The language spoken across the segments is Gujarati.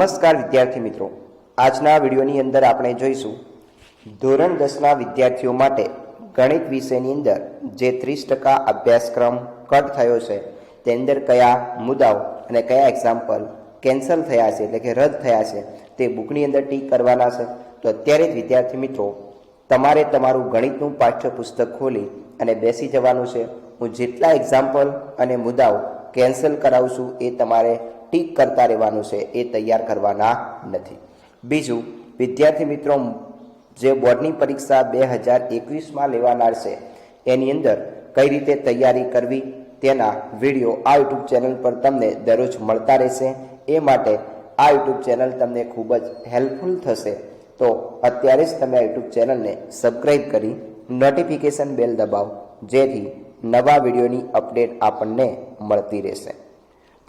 નમસ્કાર વિદ્યાર્થી મિત્રો. આજના વિડીયોની અંદર આપણે જોઈશું ધોરણ દસના વિદ્યાર્થીઓ માટે ગણિત વિષયની અંદર જે ત્રીસ ટકા અભ્યાસક્રમ કટ થયો છે, તેની અંદર કયા મુદ્દાઓ અને કયા એક્ઝામ્પલ કેન્સલ થયા છે, એટલે કે રદ થયા છે, તે બુકની અંદર ટીક કરવાના છે. તો અત્યારે જ વિદ્યાર્થી મિત્રો, તમારે તમારું ગણિતનું પાઠ્યપુસ્તક ખોલી અને બેસી જવાનું છે. હું જેટલા એક્ઝામ્પલ અને મુદ્દાઓ કેન્સલ કરાવું છું એ તમારે ટીક કરતા રહેવાનું છે, એ તૈયાર કરવાના નથી. બીજું, વિદ્યાર્થી મિત્રો, જે બોર્ડની પરીક્ષા બે હજાર એકવીસમાં લેવાનાર છે, એની અંદર કઈ રીતે તૈયારી કરવી, તેના વીડિયો આ યુટ્યુબ ચેનલ પર તમને દરરોજ મળતા રહેશે. એ માટે આ યુટ્યુબ ચેનલ તમને ખૂબ જ હેલ્પફુલ થશે. તો અત્યારે જ તમે આ યુટ્યુબ ચેનલને સબસ્ક્રાઈબ કરી, નોટિફિકેશન બેલ દબાવો, જેથી નવા વિડીયોની અપડેટ આપણને મળતી રહેશે.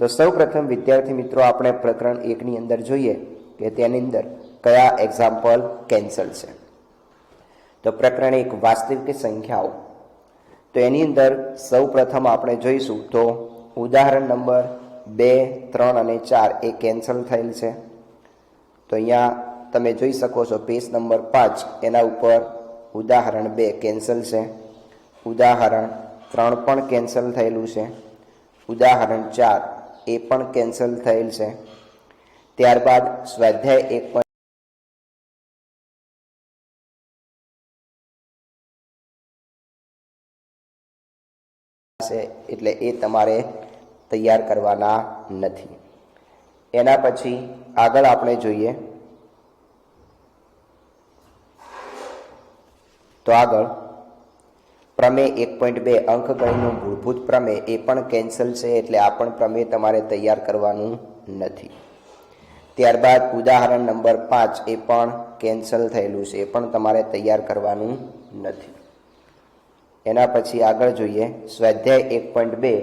તો સૌ પ્રથમ વિદ્યાર્થી મિત્રો, આપણે પ્રકરણ એકની અંદર જોઈએ કે તેની અંદર કયા એક્ઝામ્પલ કેન્સલ છે. તો પ્રકરણ એક, વાસ્તવિક સંખ્યાઓ. તો એની અંદર સૌ પ્રથમ આપણે જોઈશું તો ઉદાહરણ નંબર બે, ત્રણ અને ચાર એ કેન્સલ થયેલ છે. તો અહીંયા તમે જોઈ શકો છો પેજ નંબર પાંચ એના ઉપર ઉદાહરણ બે કેન્સલ છે. ઉદાહરણ ત્રણ પણ કેન્સલ થયેલું છે. ઉદાહરણ ચાર એ પણ કેન્સલ થયેલ છે. ત્યારબાદ સ્વાધ્યાય એક પણ એટલે એ તમારે તૈયાર કરવાના નથી. એના પછી આગળ આપણે જોઈએ. તો આગળ પ્રમેય એક પોઈન્ટ બે અંકગણિતનું મૂળભૂત પ્રમેય એ પણ કેન્સલ છે એટલે આ પણ પ્રમેય તમારે તૈયાર કરવાનું નથી. ત્યારબાદ ઉદાહરણ નંબર પાંચ એ પણ કેન્સલ થયેલું છે, એ પણ તમારે તૈયાર કરવાનું નથી. એના પછી આગળ જોઈએ. સ્વાધ્યાય એક પોઈન્ટ બે,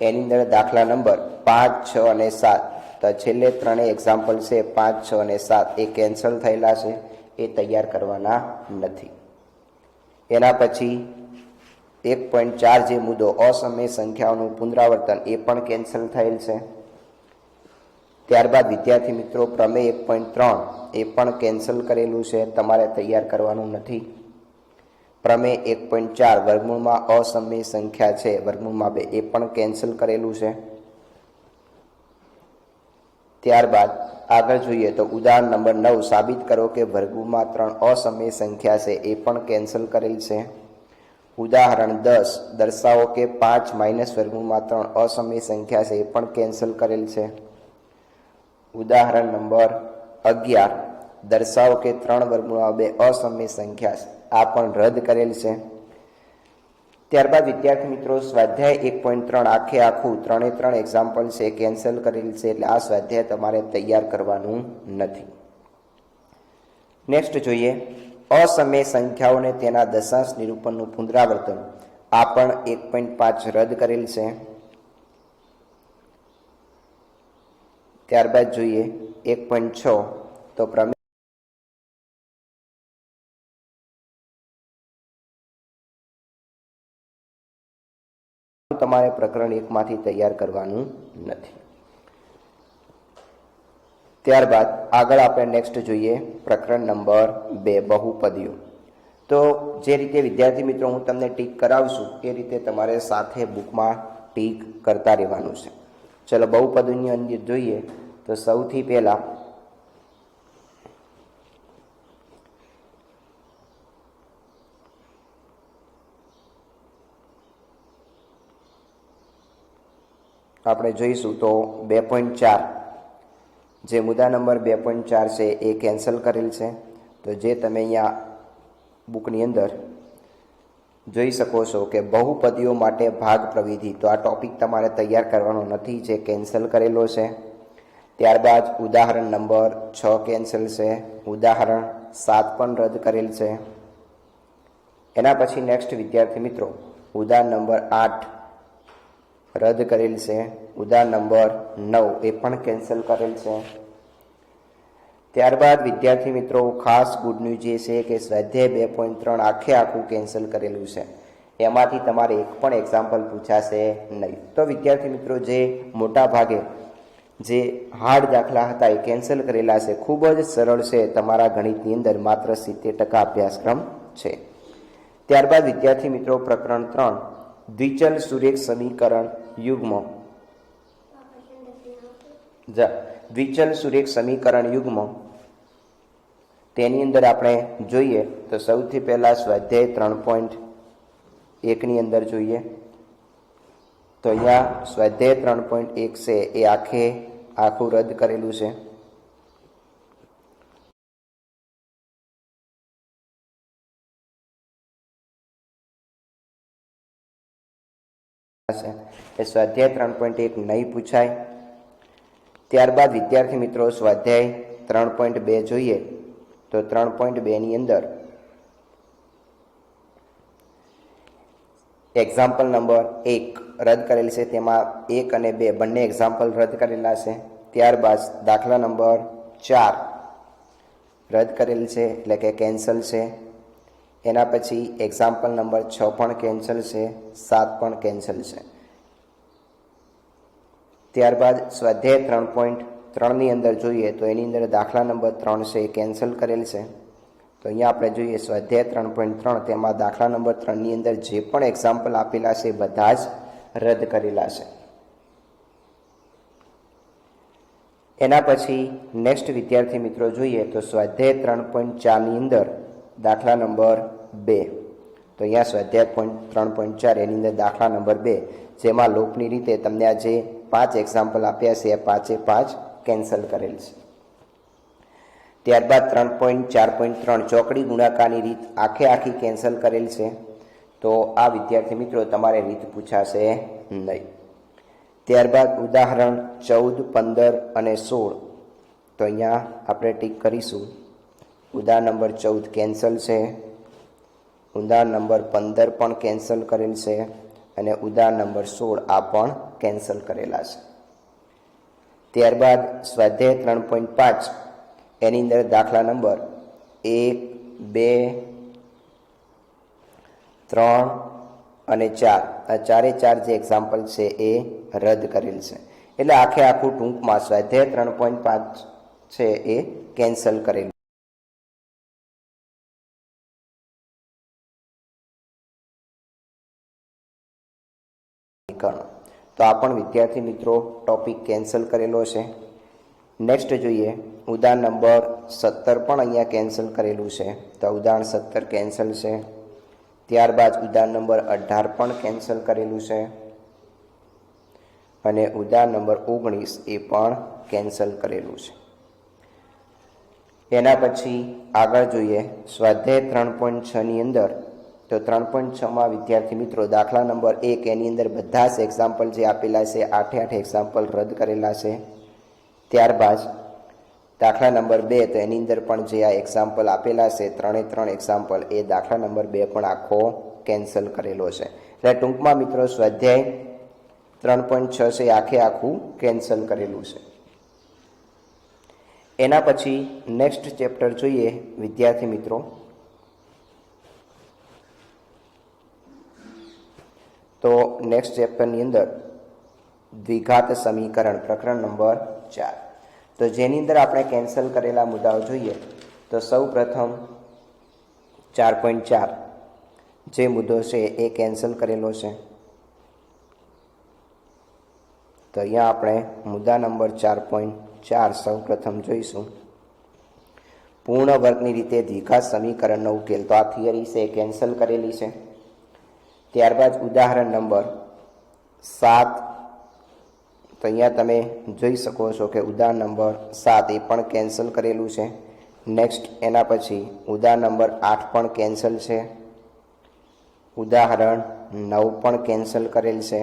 એની અંદર દાખલા નંબર પાંચ, છ અને સાત. તો છેલ્લે ત્રણેય એક્ઝામ્પલ છે, પાંચ, છ અને સાત એ કેન્સલ થયેલા છે, એ તૈયાર કરવાના નથી. એના પછી એક પોઈન્ટ ચાર જે મુદ્દો અસમય સંખ્યાઓનું પુનરાવર્તન એ પણ કેન્સલ થયેલ છે. ત્યારબાદ વિદ્યાર્થી મિત્રો, પ્રમેય એક પોઈન્ટ ત્રણ એ પણ કેન્સલ કરેલું છે. તમારે તૈયાર કરવાનું નથી. પ્રમેય એક પોઈન્ટ ચાર વર્ગમૂળમાં અસમય સંખ્યા છે. વર્ગમૂળમાં બે એ પણ કેન્સલ કરેલું છે. ત્યારબાદ આગળ જોઈએ તો ઉદાહરણ નંબર નવ સાબિત કરો કે વર્ગમૂળમાં ત્રણ અસમય સંખ્યા છે. એ પણ કેન્સલ કરેલ છે. ઉદાહરણ દસ, દર્શાવો કે પાંચ માઇનસ વર્ગમૂળમાં ત્રણ અસમય સંખ્યા છે, એ પણ કેન્સલ કરેલ છે. ઉદાહરણ નંબર અગિયાર, દર્શાવો કે ત્રણ વર્ગમૂળમાં બે અસમય સંખ્યા છે, આ પણ રદ કરેલ છે. ત્યારબાદ વિદ્યાર્થી મિત્રો, સ્વાધ્યાય એક પોઈન્ટ ત્રણ આખે આખું ત્રણે ત્રણ એક્ઝામ્પલ છે કેન્સલ કરેલ છે, એટલે આ સ્વાધ્યાય તમારે તૈયાર કરવાનું નથી. નેક્સ્ટ જોઈએ. અસમય સંખ્યાઓને તેના દશાંશ નિરૂપણનું પુનરાવર્તન. આ પણ એક પોઈન્ટ પાંચ રદ કરેલ છે. ત્યારબાદ જોઈએ એક પોઈન્ટ છ. તો પ્રમે તમારે પ્રકરણ એકમાંથી તૈયાર કરવાનું નથી. ત્યારબાદ આગળ આપણે નેક્સ્ટ જોઈએ પ્રકરણ નંબર બે, બહુપદીઓ. તો જે રીતે વિદ્યાર્થી મિત્રો હું તમને ટીક કરાવશું, એ રીતે તમારે સાથે બુકમાં ટીક કરતા રહેવાનું છે. ચલો બહુપદીની અંદર જોઈએ, તો સૌથી પહેલાં આપણે જોઈશું તો બે પોઈન્ટ ચાર. જે મુદ્દા નંબર બે પોઈન્ટ ચાર છે એ કેન્સલ કરેલ છે. તો જે તમે અહીંયા બુકની અંદર જોઈ શકો છો કે બહુપદીઓ માટે ભાગ પ્રવિધિ. તો આ ટોપિક તમારે તૈયાર કરવાનો નથી, જે કેન્સલ કરેલો છે. ત્યારબાદ ઉદાહરણ નંબર છ કેન્સલ છે. ઉદાહરણ સાત પણ રદ કરેલ છે. એના પછી નેક્સ્ટ વિદ્યાર્થી મિત્રો, ઉદાહરણ નંબર આઠ રદ કરેલ છે. ઉદાહરણ નંબર નવ, એ પણ કેન્સલ કરેલ છે. ત્યારબાદ વિદ્યાર્થી મિત્રો, ખાસ ગુડ ન્યૂઝ એ છે કે સ્વાધ્યાય બે પોઈન્ટ ત્રણ આખે આખું કેન્સલ કરેલું છે. એમાંથી તમારે એક પણ એક્ઝામ્પલ પૂછાશે નહીં. તો વિદ્યાર્થી મિત્રો, જે મોટા ભાગે જે હાર્ડ દાખલા હતા એ કેન્સલ કરેલા છે. ખૂબ જ સરળ છે. તમારા ગણિતની અંદર માત્ર સિત્તેર ટકા અભ્યાસક્રમ છે. ત્યારબાદ વિદ્યાર્થી મિત્રો, પ્રકરણ ત્રણ, દ્વિચલ સુરેખ સમીકરણ યુગ્મ. જા દ્વિચલ સુરેખ સમીકરણ યુગ્મ. તેની અંદર આપણે જોઈએ તો સૌથી પહેલાં સ્વાધ્યાય ત્રણ પોઈન્ટ એકની અંદર જોઈએ. તો અહીંયા સ્વાધ્યાય ત્રણ પોઈન્ટ એક છે એ આખે આખું રદ કરેલું છે. છે. એ સ્વાધ્યાય ત્રણ પોઈન્ટ એક નહીં પૂછાય. ત્યારબાદ વિદ્યાર્થી મિત્રો, સ્વાધ્યાય ત્રણ પોઈન્ટ બે જોઈએ. તો ત્રણ પોઈન્ટ બેની અંદર. એક્ઝામ્પલ નંબર એક રદ કરેલ છે. તેમાં એક અને બે બંને એક્ઝામ્પલ રદ કરેલા છે. ત્યારબાદ દાખલા નંબર ચાર રદ કરેલ છે. એટલે કે કેન્સલ છે. એના પછી એક્ઝામ્પલ નંબર છ પણ કેન્સલ છે, સાત પણ કેન્સલ છે. ત્યારબાદ સ્વાધ્યાય ત્રણ પોઈન્ટ ત્રણની અંદર જોઈએ તો એની અંદર દાખલા નંબર ત્રણ છે એ કેન્સલ કરેલ છે. તો અહીંયા આપણે જોઈએ સ્વાધ્યાય ત્રણ પોઈન્ટ ત્રણ તેમાં દાખલા નંબર ત્રણની અંદર જે પણ એક્ઝામ્પલ આપેલા છે એ બધા જ રદ કરેલા છે. એના પછી નેક્સ્ટ વિદ્યાર્થી મિત્રો જોઈએ તો સ્વાધ્યાય ત્રણ પોઈન્ટ ચારની અંદર દાખલા નંબર બે. તો અહીંયા સ્વાધ્યાય પોઈન્ટ ત્રણ પોઈન્ટ ચાર એની અંદર દાખલા નંબર બે, જેમાં લોપની રીતે તમને આ જે પાંચ એક્ઝામ્પલ આપ્યા છે, એ પાંચે પાંચ કેન્સલ કરેલ છે. ત્યારબાદ ત્રણ પોઈન્ટ ચાર પોઈન્ટ ત્રણ ચોકડી ગુણાકારની રીત આખે આખી કેન્સલ કરેલ છે. તો આ વિદ્યાર્થી મિત્રો, તમારે રીત પૂછાશે નહીં. ત્યારબાદ ઉદાહરણ ચૌદ, પંદર અને સોળ. તો અહીંયા આપણે ટીક કરીશું. ઉદાહરણ નંબર ચૌદ કેન્સલ છે. ઉદાહરણ નંબર પંદર પણ કેન્સલ કરેલ છે અને ઉદાહરણ નંબર સોળ આ પણ કેન્સલ કરેલા છે. ત્યારબાદ સ્વાધ્યાય ત્રણ પોઈન્ટ પાંચ એની અંદર દાખલા નંબર એક, બે, ત્રણ અને ચાર. આ ચારે ચાર જે એક્ઝામ્પલ છે એ રદ કરેલ છે. એટલે આખે આખું ટૂંકમાં સ્વાધ્યાય ત્રણ પોઈન્ટ પાંચ છે એ કેન્સલ કરેલું. સમીકરણો તો આ પણ વિદ્યાર્થી મિત્રો, ટોપિક કેન્સલ કરેલો છે નેક્સ્ટ જોઈએ, ઉદાહરણ નંબર સત્તર પણ અહીંયા કેન્સલ કરેલું છે. તો ઉદાહરણ સત્તર કેન્સલ છે. ત્યારબાદ ઉદાહરણ નંબર અઢાર પણ કેન્સલ કરેલું છે. અને ઉદાહરણ નંબર ઓગણીસ એ પણ કેન્સલ કરેલું છે. એના પછી આગળ જોઈએ, સ્વાધ્યાય ત્રણ પોઈન્ટ છની અંદર તો ત્રણ પોઈન્ટ છમાં વિદ્યાર્થી મિત્રો દાખલા નંબર એક એની અંદર બધા જ એક્ઝામ્પલ જે આપેલા છે, આઠે આઠ એક્ઝામ્પલ રદ કરેલા છે. ત્યારબાદ દાખલા નંબર બે તો એની અંદર પણ જે આ એક્ઝામ્પલ આપેલા છે, ત્રણે ત્રણ એક્ઝામ્પલ એ દાખલા નંબર બે પણ આખો કેન્સલ કરેલો છે. એટલે ટૂંકમાં મિત્રો સ્વાધ્યાય ત્રણ પોઈન્ટ છ છે આખે આખું કેન્સલ કરેલું છે. એના પછી નેક્સ્ટ ચેપ્ટર જોઈએ વિદ્યાર્થી મિત્રો. તો નેક્સ્ટ ચેપ્ટરની અંદર દ્વિઘાત સમીકરણ પ્રકરણ નંબર ચાર. તો જેની અંદર આપણે કેન્સલ કરેલા મુદ્દાઓ જોઈએ, તો સૌ પ્રથમ ચાર પોઈન્ટ ચાર જે મુદ્દો છે એ કેન્સલ કરેલો છે. તો અહીંયા આપણે મુદ્દા નંબર ચાર પોઈન્ટ ચાર સૌ પ્રથમ જોઈશું. પૂર્ણ વર્ગની રીતે દ્વિઘાત સમીકરણનો ઉકેલ. તો આ થિયરી છે એ કેન્સલ કરેલી છે. ત્યારબાદ ઉદાહરણ નંબર સાત. તો અહીંયા તમે જોઈ શકો છો કે ઉદાહરણ નંબર સાત એ પણ કેન્સલ કરેલું છે. નેક્સ્ટ એના પછી ઉદાહરણ નંબર આઠ પણ કેન્સલ છે. ઉદાહરણ નવ પણ કેન્સલ કરેલ છે.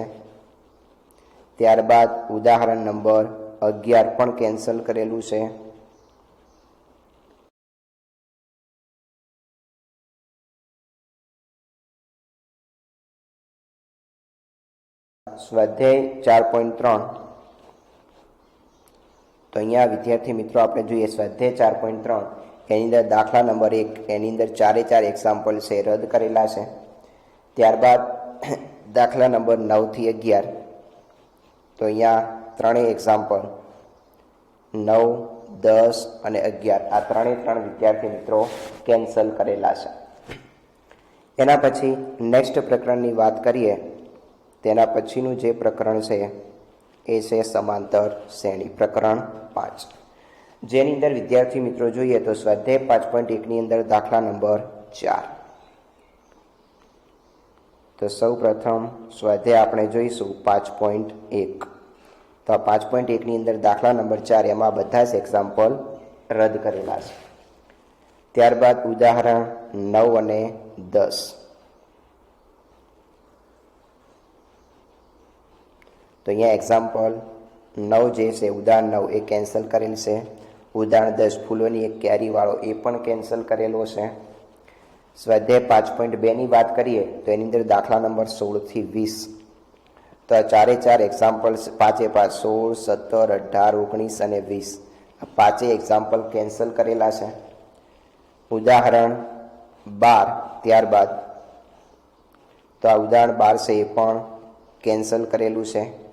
ત્યારબાદ ઉદાહરણ નંબર અગિયાર પણ કેન્સલ કરેલું છે. સ્વાધ્યાય ચાર પોઈન્ટ ત્રણ. તો અહીંયા વિદ્યાર્થી મિત્રો આપણે જોઈએ સ્વાધ્યાય ચાર પોઈન્ટ ત્રણ એની અંદર દાખલા નંબર એક એની અંદર ચારે ચાર એક્ઝામ્પલ છે રદ કરેલા છે. ત્યારબાદ દાખલા નંબર નવથી અગિયાર. તો અહીંયા ત્રણેય એક્ઝામ્પલ નવ, દસ અને અગિયાર. આ ત્રણેય ત્રણ વિદ્યાર્થી મિત્રો કેન્સલ કરેલા છે. એના પછી નેક્સ્ટ પ્રકરણની વાત કરીએ. તેના પછીનું જે પ્રકરણ છે, એ છે સમાંતર શ્રેણી પ્રકરણ પાંચ. જેની અંદર વિદ્યાર્થી મિત્રો જોઈએ તો સ્વાધ્યાય પાંચ પોઈન્ટ એકની અંદર દાખલા નંબર ચાર. તો સૌ પ્રથમ સ્વાધ્યાય આપણે જોઈશું પાંચ પોઈન્ટ એક. તો આ પાંચ પોઈન્ટ એકની અંદર દાખલા નંબર ચાર એમાં બધા જ એક્ઝામ્પલ રદ કરેલા છે. ત્યારબાદ ઉદાહરણ નવ અને દસ. તો અહીંયા એક્ઝામ્પલ નવ જે છે, ઉદાહરણ નવ એ કેન્સલ કરેલ છે. ઉદાહરણ દસ, ફૂલોની એક કેરીવાળો એ પણ કેન્સલ કરેલો છે. સ્વાધ્યાય પાંચ પોઈન્ટ બેની વાત કરીએ, તો એની અંદર દાખલા નંબર સોળથી વીસ. તો ચારે ચાર એક્ઝામ્પલ પાંચે પાંચ, સોળ, સત્તર, અઢાર, ઓગણીસ અને વીસ. આ પાંચે એક્ઝામ્પલ કેન્સલ કરેલા છે. ઉદાહરણ બાર ત્યારબાદ. તો આ ઉદાહરણ બાર છે, એ પણ કેન્સલ કરેલું છે.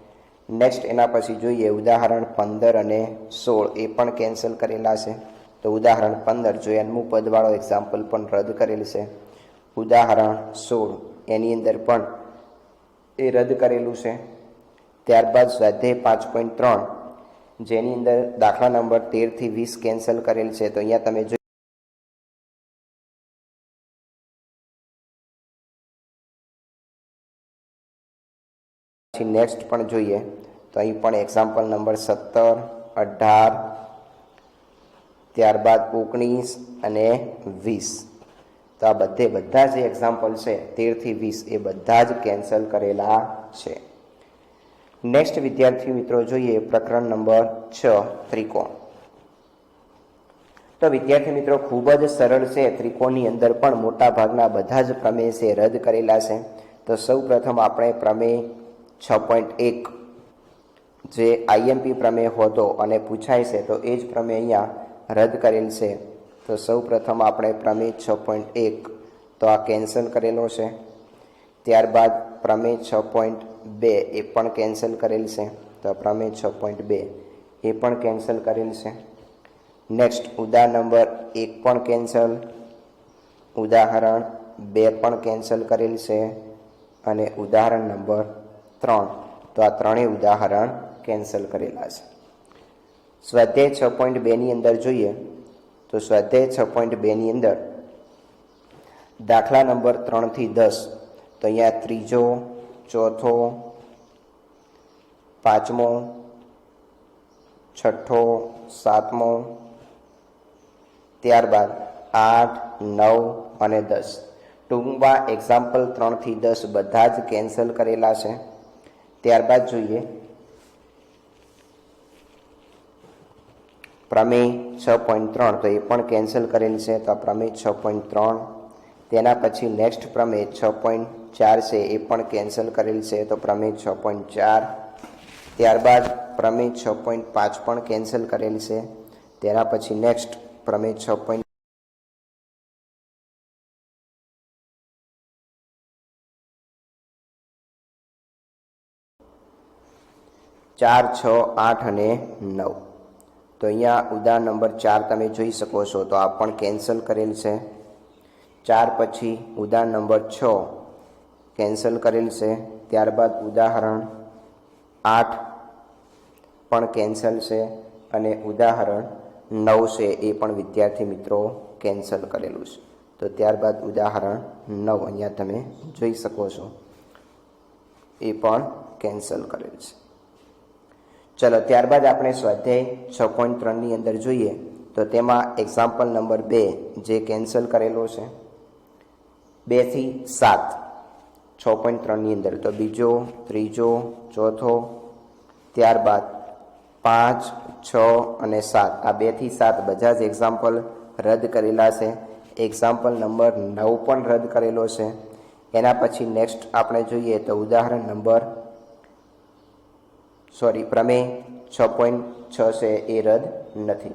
નેક્સ્ટ એના પછી જોઈએ ઉદાહરણ પંદર અને સોળ. એ પણ કેન્સલ કરેલા છે. તો ઉદાહરણ પંદર, જો એનમું પદવાળો એક્ઝામ્પલ પણ રદ કરેલ છે. ઉદાહરણ સોળ. એની અંદર પણ એ રદ કરેલું છે. ત્યારબાદ સ્વાધ્યાય પાંચ પોઈન્ટ ત્રણ. જેની અંદર દાખલા નંબર તેરથી વીસ કેન્સલ કરેલ છે. તો અહીંયા તમે પછી નેક્સ્ટ પણ જોઈએ. તો અહીં પણ એક્ઝામ્પલ નંબર સત્તર, અઢાર, ત્યારબાદ ઓગણીસ અને વીસ. તો આ બધે બધા જે એક્ઝામ્પલ છે તેરથી વીસ, એ બધા જ કેન્સલ કરેલા છે. નેક્સ્ટ વિદ્યાર્થી મિત્રો જોઈએ, પ્રકરણ નંબર છ, ત્રિકોણ. તો વિદ્યાર્થી મિત્રો, ખૂબ જ સરળ છે, ત્રિકોણની અંદર પણ મોટા ભાગના બધા જ પ્રમેય છે, રદ કરેલા છે. તો સૌ પ્રથમ આપણે પ્રમેય છ પોઈન્ટ એક. જે આઈએમપી પ્રમેય હોતો અને પૂછાય છે, તો એ જ પ્રમેય અહીંયા રદ કરેલ છે. તો સૌ પ્રથમ આપણે પ્રમેય છ પોઈન્ટ એક, તો આ કેન્સલ કરેલો છે. ત્યારબાદ પ્રમેય છ પોઈન્ટ બે, એ પણ કેન્સલ કરેલ છે. તો પ્રમેય છ પોઈન્ટ બે, એ પણ કેન્સલ કરેલ છે. નેક્સ્ટ, ઉદાહરણ નંબર એક પણ કેન્સલ. ઉદાહરણ બે પણ કેન્સલ કરેલ છે. અને ઉદાહરણ નંબર ત્રણ. તો આ ત્રણેય ઉદાહરણ કેન્સલ કરેલા છે. સ્વાધ્યાય છ પોઈન્ટ બેની અંદર જોઈએ, તો સ્વાધ્યાય છ પોઈન્ટ બેની અંદર દાખલા નંબર ત્રણથી દસ. તો અહીંયા ત્રીજો, ચોથો, પાંચમો, છઠ્ઠો, સાતમો, ત્યારબાદ આઠ, નવ અને દસ. ટૂંકમાં એક્ઝામ્પલ ત્રણથી દસ બધા જ કેન્સલ કરેલા છે. ત્યારબાદ જોઈએ. પ્રમેય છ પોઈન્ટ ત્રણ, તો એ પણ કેન્સલ કરેલ છે, તો પ્રમેય છ પોઈન્ટ ત્રણ. તેના પછી નેક્સ્ટ પ્રમેય છ પોઈન્ટ ચાર છે, એ પણ કેન્સલ કરેલ છે, તો પ્રમેય છ પોઈન્ટ ચાર. ત્યારબાદ પ્રમેય છ પોઈન્ટ પાંચ પણ કેન્સલ કરેલ છે. તેના પછી નેક્સ્ટ પ્રમેય છ પોઈન્ટ ચાર, છ, આઠ અને નવ. તો અહીંયા ઉદાહરણ નંબર ચાર તમે જોઈ શકો છો. તો આ પણ કેન્સલ કરેલ છે. ચાર પછી ઉદાહરણ નંબર છ કેન્સલ કરેલ છે. ત્યારબાદ ઉદાહરણ આઠ પણ કેન્સલ છે અને ઉદાહરણ નવ છે એ પણ વિદ્યાર્થી મિત્રો કેન્સલ કરેલું છે. તો ત્યારબાદ ઉદાહરણ નવ અહીંયા તમે જોઈ શકો છો. એ પણ કેન્સલ કરેલ છે. ચલો, ત્યારબાદ આપણે સ્વાધ્યાય છ પોઈન્ટ ત્રણની અંદર જોઈએ, તો તેમાં એક્ઝામ્પલ નંબર બે જે કેન્સલ કરેલો છે બેથી સાત, છ પોઈન્ટ ત્રણની અંદર. તો બીજો, ત્રીજો, ચોથો, ત્યારબાદ પાંચ, છ અને સાત. આ બેથી સાત બધા જ એક્ઝામ્પલ રદ કરેલા છે. એક્ઝામ્પલ નંબર નવ પણ રદ કરેલો છે. એના પછી નેક્સ્ટ આપણે જોઈએ તો ઉદાહરણ નંબર સોરી, પ્રમેય છ પોઈન્ટ છ છે એ રદ નથી.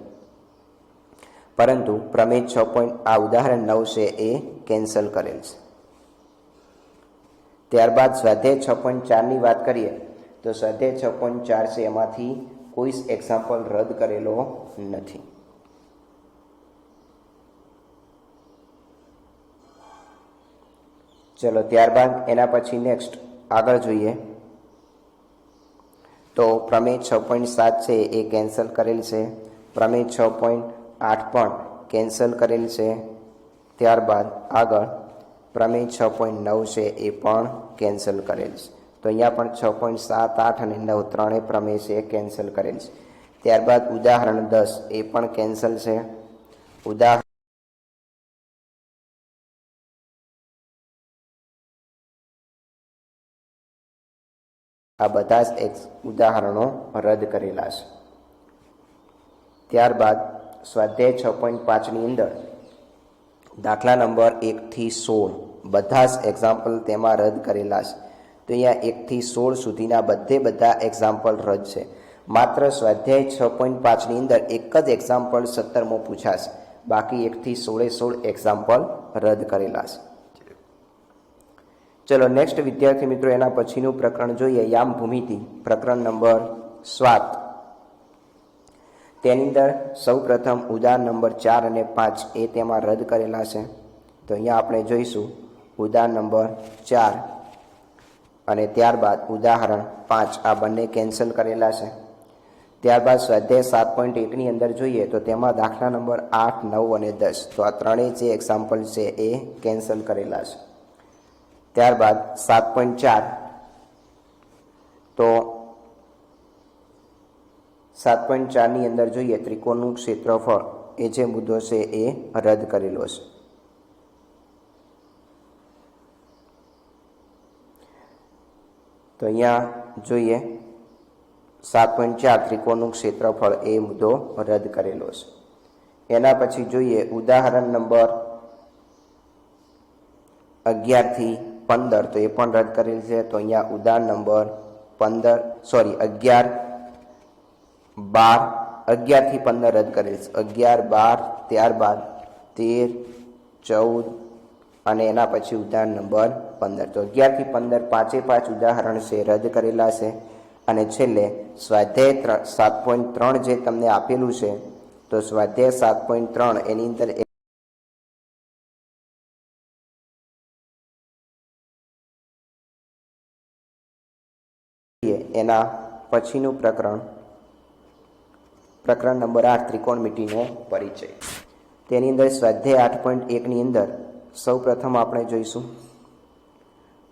પરંતુ પ્રમેય છ પોઈન્ટ, આ ઉદાહરણ નવ છે એ કેન્સલ કરેલ છે. ત્યારબાદ સ્વાધ્યાય છ પોઈન્ટ ચારની વાત કરીએ, તો સ્વાધ્યાય છ પોઈન્ટ ચાર છે એમાંથી કોઈ એક્ઝામ્પલ રદ કરેલો નથી. ચલો, ત્યારબાદ એના પછી નેક્સ્ટ આગળ જોઈએ. તો પ્રમેય છ પોઈન્ટ સાત છે, એ કેન્સલ કરેલ છે. પ્રમેય છ પોઈન્ટ આઠ પણ કેન્સલ કરેલ છે. ત્યારબાદ આગળ પ્રમેય છ પોઈન્ટ નવ છે, એ પણ કેન્સલ કરેલ છે. તો અહીંયા પણ છ પોઈન્ટ સાત, આઠ અને નવ ત્રણેય પ્રમેય છે, એ કેન્સલ કરેલ છે. ત્યારબાદ ઉદાહરણ દસ, એ પણ કેન્સલ છે. ઉદાહરણ આ બધા જ એક ઉદાહરણો રદ કરેલા છે. ત્યારબાદ સ્વાધ્યાય છ પોઈન્ટ પાંચની અંદર દાખલા નંબર એકથી સોળ બધા જ એક્ઝામ્પલ તેમાં રદ કરેલા છે. તો અહીંયા એકથી સોળ સુધીના બધે બધા એક્ઝામ્પલ રદ છે. માત્ર સ્વાધ્યાય છ પોઈન્ટ પાંચની અંદર એક જ એક્ઝામ્પલ સત્તરમો પૂછાશે. બાકી એકથી સોળે સોળ એક્ઝામ્પલ રદ કરેલા છે. ચલો નેક્સ્ટ વિદ્યાર્થી મિત્રો, એના પછીનું પ્રકરણ જોઈએ. યામ ભૂમિતિ પ્રકરણ નંબર સ્વાત તેની અંદર સૌ પ્રથમ ઉદાહરણ નંબર ચાર અને પાંચ એ તેમાં રદ કરેલા છે. તો અહીંયા આપણે જોઈશું ઉદાહરણ નંબર ચાર. અને ત્યારબાદ ઉદાહરણ પાંચ. આ બંને કેન્સલ કરેલા છે. ત્યારબાદ સ્વાધ્યાય સાત પોઈન્ટ એકની અંદર જોઈએ તો તેમાં દાખલા નંબર આઠ, નવ અને દસ. તો આ ત્રણેય જે એક્ઝામ્પલ છે એ કેન્સલ કરેલા છે. ત્યારબાદ સાત પોઈન્ટ ચાર. તો સાત પોઈન્ટ ચારની અંદર જોઈએ ત્રિકોણનું ક્ષેત્રફળ, એ જે મુદ્દો છે એ રદ કરેલો છે. તો અહીંયા જોઈએ સાત પોઈન્ટ ચાર ત્રિકોણનું ક્ષેત્રફળ, એ મુદ્દો રદ કરેલો છે. એના પછી જોઈએ ઉદાહરણ નંબર અગિયારથી પંદર, તો એ પણ રદ કરેલ છે. તો અહીંયા ઉદાહરણ નંબર પંદર સોરી અગિયાર, બાર અગિયારથી પંદર રદ કરેલ છે. અગિયાર, બાર, ત્યારબાદ તેર, ચૌદ અને એના પછી ઉદાહરણ નંબર પંદર. તો અગિયારથી પંદર પાંચે પાંચ ઉદાહરણ છે, રદ કરેલા છે. અને છેલ્લે સ્વાધ્યાય સાત પોઈન્ટ ત્રણ જે તમને આપેલું છે, તો સ્વાધ્યાય સાત પોઈન્ટ ત્રણ એની અંદર એના પછીનું પ્રકરણ પ્રકરણ નંબર આઠ ત્રિકોણમિતિનો પરિચય. તેની અંદર સ્વાધ્યાય આઠ પોઈન્ટ એકની અંદર સૌ પ્રથમ આપણે જોઈશું.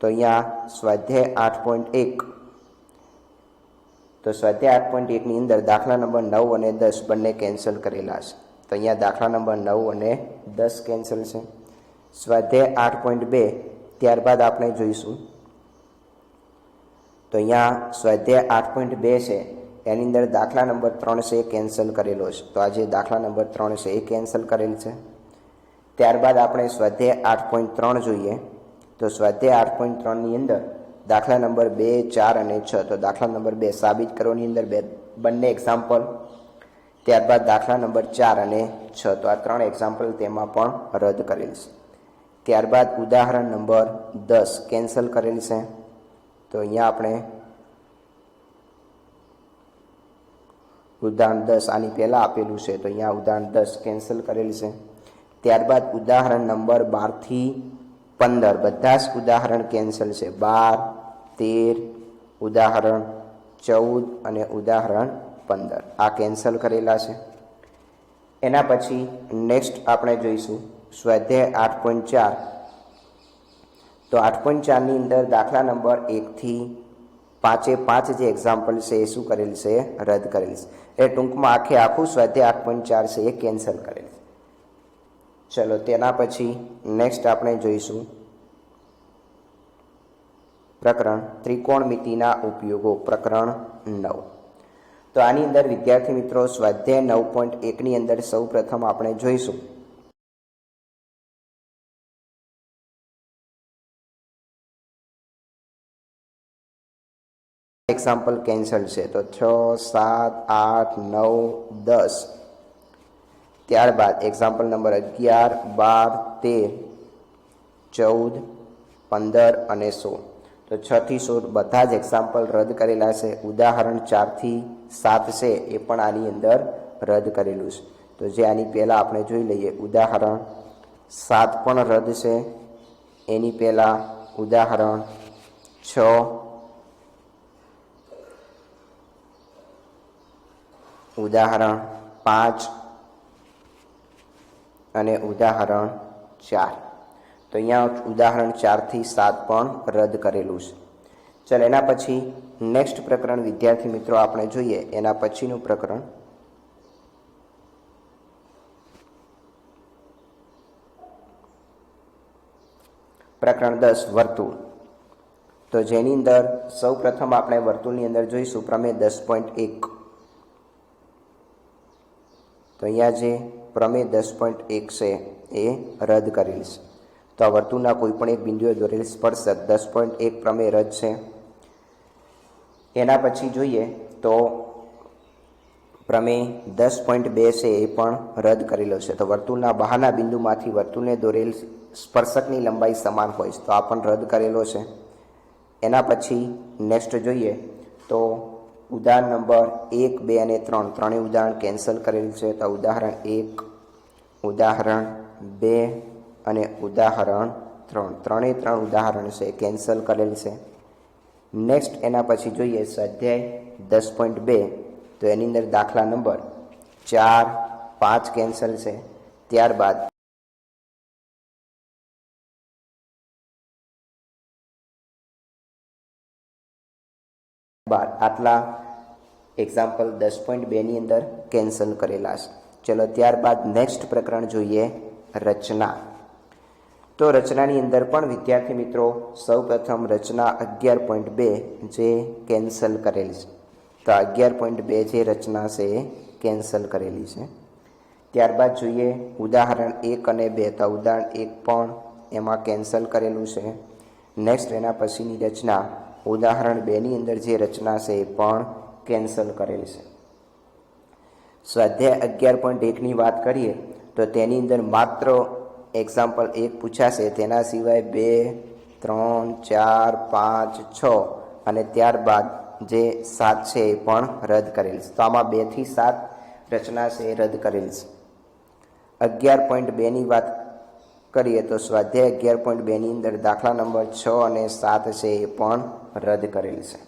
તો અહીંયા સ્વાધ્યાય આઠ પોઈન્ટ એક. તો સ્વાધ્યાય આઠ પોઈન્ટ એકની અંદર દાખલા નંબર નવ અને દસ બંને કેન્સલ કરેલા છે. તો અહીંયા દાખલા નંબર નવ અને દસ કેન્સલ છે. સ્વાધ્યાય આઠ પોઈન્ટ બે, ત્યારબાદ આપણે જોઈશું. તો અહીંયા સ્વાધ્યાય આઠ પોઈન્ટ બે છે. એની અંદર દાખલા નંબર ત્રણ છે એ કેન્સલ કરેલો છે. તો આજે દાખલા નંબર ત્રણ છે એ કેન્સલ કરેલ છે. ત્યારબાદ આપણે સ્વાધ્યાય આઠ પોઈન્ટ ત્રણ જોઈએ. તો સ્વાધ્યાય આઠ પોઈન્ટ ત્રણની અંદર દાખલા નંબર બે, ચાર અને છ. તો દાખલા નંબર બે સાબિત કરવાની અંદર બે, બંને એક્ઝામ્પલ ત્યારબાદ દાખલા નંબર ચાર અને છ. તો આ ત્રણ એક્ઝામ્પલ તેમાં પણ રદ કરેલ છે. ત્યારબાદ ઉદાહરણ નંબર દસ કેન્સલ કરેલ છે. તો અહીંયા આપણે ઉદાહરણ દસ આની પહેલાં આપેલું છે. તો અહીંયા ઉદાહરણ દસ કેન્સલ કરેલ છે. ત્યારબાદ ઉદાહરણ નંબર બારથી પંદર. બધા જ ઉદાહરણ કેન્સલ છે. બાર, તેર, ઉદાહરણ ચૌદ અને ઉદાહરણ પંદર. આ કેન્સલ કરેલા છે. એના પછી નેક્સ્ટ આપણે જોઈશું. સ્વાધ્યાય આઠ પોઈન્ટ ચાર. તો આઠ પોઈન્ટ ચારની અંદર દાખલા નંબર એકથી પાંચે પાંચ જે એક્ઝામ્પલ છે એ શું કરેલ છે? રદ કરેલ છે. એ ટૂંકમાં આખે આખું સ્વાધ્યાય આઠ પોઈન્ટ ચાર છે એ કેન્સલ કરેલ. છે ચલો, તેના પછી નેક્સ્ટ આપણે જોઈશું. પ્રકરણ ત્રિકોણમિતિના ઉપયોગો, પ્રકરણ નવ. તો આની અંદર વિદ્યાર્થી મિત્રો, સ્વાધ્યાય નવ પોઈન્ટ એકની અંદર સૌ પ્રથમ આપણે જોઈશું. એક્ઝામ્પલ કેન્સલ છે. તો છ, સાત, આઠ, નવ, દસ. ત્યારબાદ એક્ઝામ્પલ નંબર અગિયાર, બાર, તેર, ચૌદ, પંદર અને સોળ. તો છથી સોળ બધા જ એક્ઝામ્પલ રદ કરેલા છે. ઉદાહરણ ચારથી સાત છે, એ પણ આની અંદર રદ કરેલું છે. તો જે આની પહેલાં આપણે જોઈ લઈએ, ઉદાહરણ સાત પણ રદ છે. એની પહેલાં ઉદાહરણ છ ઉદાહરણ પાંચ અને ઉદાહરણ ચાર. તો અહીંયા ઉદાહરણ ચારથી સાત પણ રદ કરેલું છે. ચાલ, એના પછી નેક્સ્ટ પ્રકરણ વિદ્યાર્થી મિત્રો આપણે જોઈએ. એના પછીનું પ્રકરણ. પ્રકરણ દસ, વર્તુળ. તો જેની અંદર સૌ પ્રથમ આપણે વર્તુળની અંદર જોઈશું. પ્રમેય દસ પોઈન્ટ એક. તો અહીંયા જે પ્રમેય દસ પોઈન્ટ એક છે એ રદ કરેલ છે. તો આ વર્તુળના કોઈ પણ એક બિંદુએ દોરેલ સ્પર્શક દસ પોઈન્ટ એક પ્રમેય રદ છે. એના પછી જોઈએ તો પ્રમેય દસ પોઈન્ટ બે છે એ પણ રદ કરેલો છે. તો વર્તુળના બહારના બિંદુમાંથી વર્તુળને દોરેલ સ્પર્શકની લંબાઈ સમાન હોય છે. તો આ પણ રદ કરેલો છે. એના પછી નેક્સ્ટ જોઈએ તો ઉદાહરણ નંબર એક, બે અને ત્રણ. ત્રણેય ઉદાહરણ કેન્સલ કરેલ છે. તો ઉદાહરણ એક, ઉદાહરણ બે અને ઉદાહરણ ત્રણ. ત્રણેય ત્રણ ઉદાહરણ છે. કેન્સલ કરેલ છે. નેક્સ્ટ એના પછી જોઈએ સ્વાધ્યાય દસ પોઈન્ટ બે. તો એની અંદર દાખલા નંબર ચાર, પાંચ કેન્સલ છે. ત્યારબાદ બાર. આટલા એક્ઝામ્પલ દસ પોઈન્ટ બેની અંદર કેન્સલ કરેલા છે. ચલો ત્યારબાદ નેક્સ્ટ પ્રકરણ જોઈએ રચના. તો રચનાની અંદર પણ વિદ્યાર્થી મિત્રો સૌ પ્રથમ રચના અગિયાર પોઈન્ટ બે જે કેન્સલ કરેલી છે. તો અગિયાર પોઈન્ટ બે જે રચના છે એ કેન્સલ કરેલી છે. ત્યારબાદ જોઈએ ઉદાહરણ એક અને બે. તો ઉદાહરણ એક પણ એમાં કેન્સલ કરેલું છે. નેક્સ્ટ એના પછીની રચના ઉદાહરણ બેની અંદર જે રચના છે એ પણ કેન્સલ કરેલ છે. સ્વાધ્યાય અગિયાર પોઈન્ટ એકની વાત કરીએ, તો તેની અંદર માત્ર એક્ઝામ્પલ એક પૂછાશે, તેના સિવાય બે, ત્રણ, ચાર, પાંચ, છ અને ત્યારબાદ જે સાત છે એ પણ રદ કરેલ છે. તો આમાં બેથી સાત રચના છે એ રદ કરેલ છે. અગિયાર પોઈન્ટ બેની વાત કરીએ તો સ્વાધ્યાય અગિયાર પોઈન્ટ બેની અંદર દાખલા નંબર છ અને સાત છે એ પણ રદ કરેલ છે.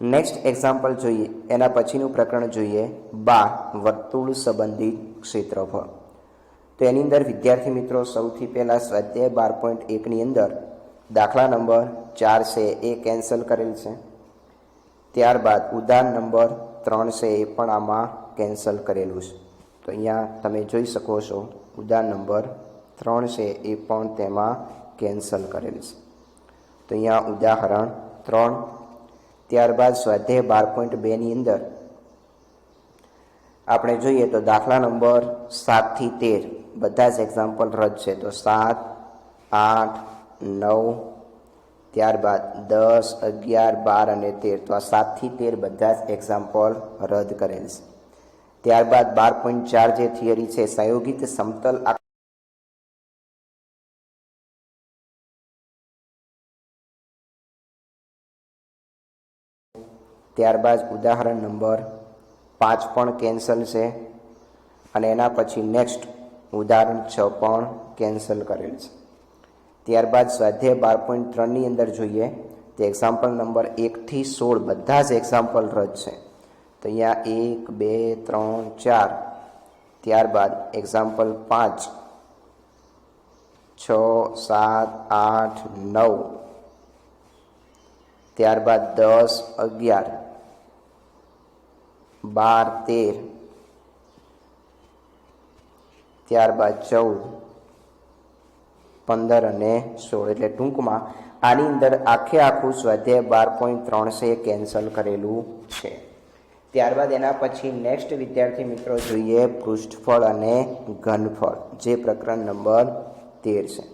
નેક્સ્ટ એક્ઝામ્પલ જોઈએ. એના પછીનું પ્રકરણ જોઈએ. બા વર્તુળ સંબંધિત ક્ષેત્રફળ. તો એની અંદર વિદ્યાર્થી મિત્રો સૌથી પહેલાં સ્વાધ્યાય બાર પોઈન્ટ એકની અંદર દાખલા નંબર ચાર છે એ કેન્સલ કરેલ છે. ત્યારબાદ ઉદાહરણ નંબર ત્રણ છે એ પણ આમાં કેન્સલ કરેલું છે. તો અહીંયા તમે જોઈ શકો છો ઉદાહરણ નંબર ત્રણ છે એ પણ તેમાં કેન્સલ કરેલ છે. તો અહીંયા ઉદાહરણ ત્રણ. ત્યારબાદ સ્વાધ્યાય બાર પોઈન્ટ બેની અંદર આપણે જોઈએ તો દાખલા નંબર સાતથી તેર. બધા જ એક્ઝામ્પલ રદ છે. તો સાત, આઠ, નવ, ત્યારબાદ દસ, અગિયાર, બાર અને તેર. તો આ સાતથી તેર બધા જ એક્ઝામ્પલ રદ કરેલ છે. ત્યારબાદ બાર પોઈન્ટ ચાર જે થિયરી છે, સંયોગિત સમતલ ત્યારબાદ ઉદાહરણ નંબર પાંચ પણ કેન્સલ છે. અને એના પછી નેક્સ્ટ ઉદાહરણ છ પણ કેન્સલ કરેલ છે. ત્યારબાદ સ્વાધ્યાય બાર પોઈન્ટ ત્રણની અંદર જોઈએ તે એક્ઝામ્પલ નંબર એકથી સોળ બધા જ એક્ઝામ્પલ રદ છે. તો અહીંયા એક, બે, ત્રણ, ચાર. ત્યારબાદ એક્ઝામ્પલ પાંચ, છ, સાત, આઠ, નવ. ત્યારબાદ દસ, અગિયાર. બાર, તેર. ત્યારબાદ ચૌદ. પંદર અને સોળ. એટલે ટૂંકમાં આની અંદર આખે આખું સ્વાધ્યાય બાર પોઈન્ટ ત્રણ સે કેન્સલ કરેલું છે. ત્યારબાદ એના પછી નેક્સ્ટ વિદ્યાર્થી મિત્રો જોઈએ પૃષ્ઠફળ અને ઘનફળ. જે પ્રકરણ નંબર તેર છે.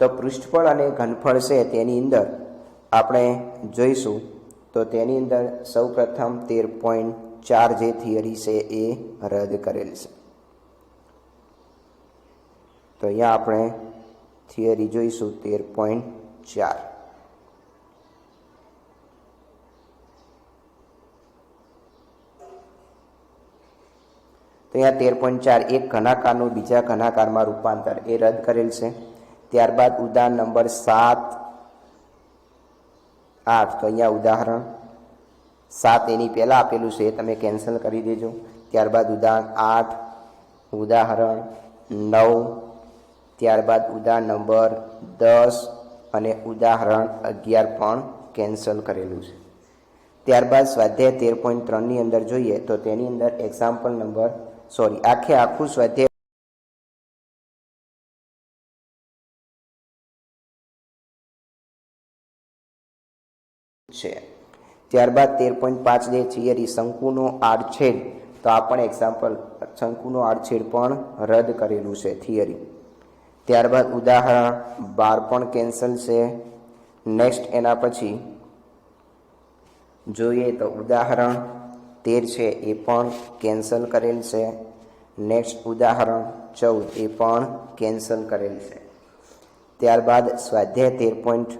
તો પૃષ્ઠફળ અને ઘનફળ છે તેની અંદર આપણે જોઈશું. તો તેની અંદર સૌ પ્રથમ તેર પોઈન્ટ ચાર જે થિયરી છે એ રદ કરેલ છે. તો અહીંયા આપણે થિયરી જોઈશું તેર પોઈન્ટ ચાર. તો અહીંયા તેર પોઈન્ટ ચાર એક ઘનાકારનું બીજા ઘનાકારમાં રૂપાંતર એ રદ કરેલ છે. ત્યારબાદ ઉદાહરણ નંબર સાત. આઠ. તો અહીંયા ઉદાહરણ સાત એની પહેલાં આપેલું છે તમે કેન્સલ કરી દેજો. ત્યારબાદ ઉદાહરણ આઠ, ઉદાહરણ નવ, ત્યારબાદ ઉદાહરણ નંબર દસ અને ઉદાહરણ અગિયાર પણ કેન્સલ કરેલું છે. ત્યારબાદ સ્વાધ્યાય તેર પોઈન્ટ ત્રણની અંદર જોઈએ તો તેની અંદર એક્ઝામ્પલ નંબર સોરી આખે આખું સ્વાધ્યાય છે. ત્યારબાદ તેર પોઈન્ટ પાંચ જે થિયરી શંકુનો આડછેડ. તો આ પણ એક્ઝામ્પલ શંકુનો આડછેડ પણ રદ કરેલું છે થિયરી. ત્યારબાદ ઉદાહરણ, બાર પણ કેન્સલ છે. નેક્સ્ટ એના પછી જોઈએ તો ઉદાહરણ, તેર છે એ પણ કેન્સલ કરેલ છે. નેક્સ્ટ ઉદાહરણ, ચૌદ એ પણ કેન્સલ કરેલ છે. ત્યારબાદ સ્વાધ્યાય તેર પોઈન્ટ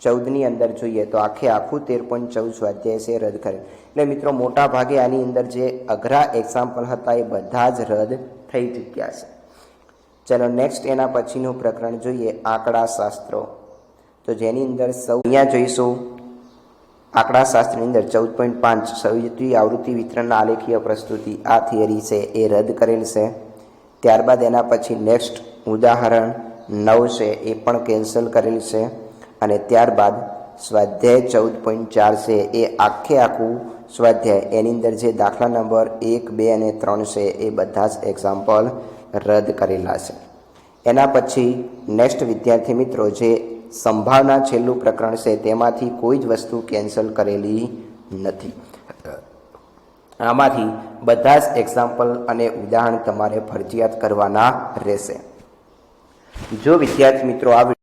ચૌદની અંદર જોઈએ તો આખે આખું તેર પોઈન્ટ ચૌદ સ્વાધ્યાય છે રદ કરે. એટલે મિત્રો, મોટા ભાગે આની અંદર જે અઘરા એક્ઝામ્પલ હતા એ બધા જ રદ થઈ ચૂક્યા છે. ચલો નેક્સ્ટ એના પછીનું પ્રકરણ જોઈએ આંકડા શાસ્ત્રો તો જેની અંદર સૌ અહીંયા જોઈશું. આંકડા શાસ્ત્રની અંદર ચૌદ પોઈન્ટ પાંચ સૌથી આવૃત્તિ વિતરણના આલેખીય પ્રસ્તુતિ આ થિયરી છે એ રદ કરેલ છે. ત્યારબાદ એના પછી નેક્સ્ટ ઉદાહરણ નવ છે એ પણ કેન્સલ કરેલ છે. અને ત્યારબાદ સ્વાધ્યાય ચૌદ પોઈન્ટ ચાર છે, એ આખે આખું સ્વાધ્યાય. એની અંદર જે દાખલા નંબર એક, બે અને ત્રણ છે, એ બધા જ એક્ઝામ્પલ રદ કરેલા છે. એના પછી નેક્સ્ટ વિદ્યાર્થી મિત્રો, જે સંભાવના છેલ્લું પ્રકરણ છે, તેમાંથી કોઈ જ વસ્તુ કેન્સલ કરેલી નથી. આમાંથી બધા જ એક્ઝામ્પલ અને ઉદાહરણ તમારે ફરજિયાત કરવાના રહેશે. જો વિદ્યાર્થી મિત્રો આ